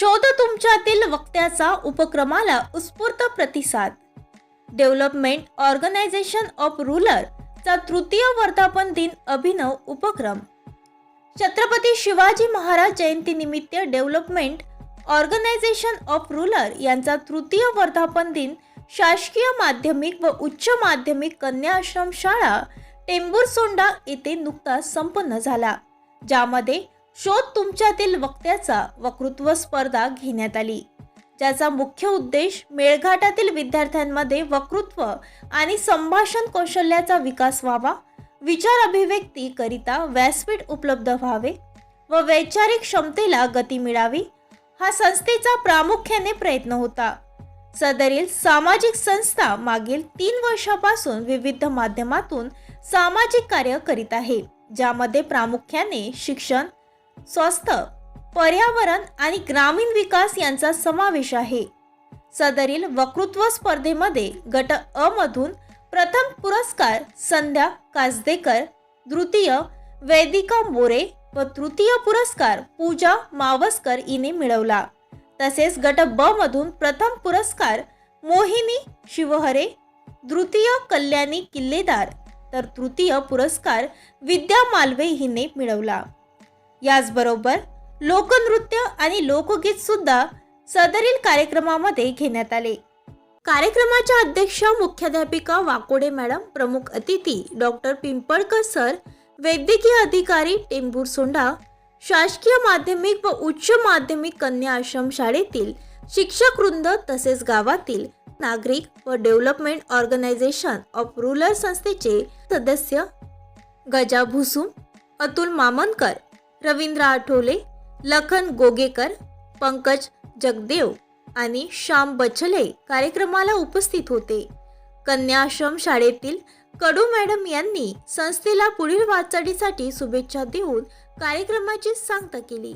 शोध तुमच्यातील वक्त्याचा उपक्रमाला उत्स्फूर्त प्रतिसाद. डेव्हलपमेंट ऑर्गनायझेशन ऑफ रुरल चा तृतीय वर्धापन दिन अभिनव उपक्रम. छत्रपती शिवाजी महाराज जयंतीनिमित्त डेव्हलपमेंट ऑर्गनायझेशन ऑफ रुरल यांचा तृतीय वर्धापन दिन शासकीय माध्यमिक व उच्च माध्यमिक कन्या आश्रम शाळा टेंबूरसोंडा येथे नुकताच संपन्न झाला. ज्यामध्ये शोध तुमच्यातील वक्त्याचा वक्तृत्व स्पर्धा घेण्यात आली ज्याचा मुख्य उद्देश मेळघाटातील विद्यार्थ्यांमध्ये वक्तृत्व आणि संभाषण कौशल्याचा विकास व्हावा विचार अभिव्यक्ती करिता व्यासपीठ उपलब्ध व्हावे व वैचारिक क्षमतेला गती मिळावी हा संस्थेचा प्रामुख्याने प्रयत्न होता. सदरील सामाजिक संस्था मागील तीन वर्षापासून विविध माध्यमातून सामाजिक कार्य करीत आहे ज्यामध्ये प्रामुख्याने शिक्षण स्वास्थ्य पर्यावरण आणि ग्रामीण विकास यांचा समावेश आहे. सदरील वक्तृत्व स्पर्धेमध्ये गट अ मधून प्रथम पुरस्कार संध्या कासदेकर द्वितीय वेदिका मोरे व तृतीय पुरस्कार पूजा मावस्कर हिने मिळवला. तसेच गट ब मधून प्रथम पुरस्कार मोहिनी शिवहरे द्वितीय कल्याणी किल्लेदार तर तृतीय पुरस्कार विद्या मालवे हिने मिळवला. याचबरोबर लोकनृत्य आणि लोकगीत सुद्धा सदरील कार्यक्रमामध्ये घेण्यात आले. कार्यक्रमाच्या अध्यक्ष मुख्याध्यापिका वाकोडे मॅडम प्रमुख अतिथी डॉक्टर पिंपळकर सर वैद्यकीय अधिकारी टेंबूर सोंडा शासकीय माध्यमिक व उच्च माध्यमिक कन्या आश्रम शाळेतील शिक्षक वृंद तसेच गावातील नागरिक व डेव्हलपमेंट ऑर्गनायझेशन ऑफ रुरल संस्थेचे सदस्य गजा भुसुम अतुल मामनकर रवींद्र आठवले लखन गोगेकर पंकज जगदेव आणि श्याम बचले कार्यक्रमाला उपस्थित होते. कन्याश्रम शाळेतील कडू मॅडम यांनी संस्थेला पुढील वाटचालीसाठी शुभेच्छा देऊन कार्यक्रमाची सांगता केली.